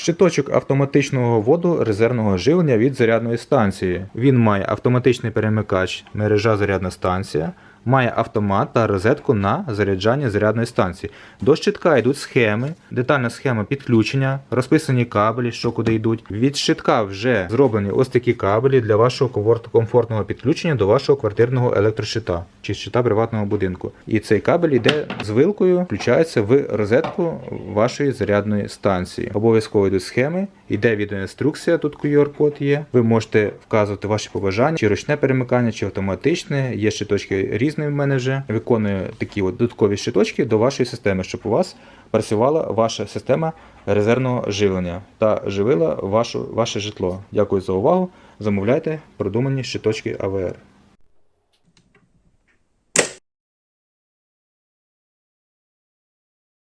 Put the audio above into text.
Щиточок автоматичного воду резервного живлення від зарядної станції. Він має автоматичний перемикач мережа зарядна станція, має автомат та розетку на заряджання зарядної станції. До щитка йдуть схеми, детальна схема підключення, розписані кабелі, що куди йдуть. Від щитка вже зроблені ось такі кабелі для вашого комфортного підключення до вашого квартирного електрощита чи щита приватного будинку. І цей кабель йде з вилкою, включається в розетку вашої зарядної станції. Обов'язково йдуть схеми, йде відеоінструкція, тут QR-код є. Ви можете вказувати ваші побажання, чи ручне перемикання, чи автоматичне. Є щиточки різні в мене вже. Виконую такі от додаткові щиточки до вашої системи, щоб у вас працювала ваша система резервного живлення та живила вашу, ваше житло. Дякую за увагу. Замовляйте продумані щиточки АВР.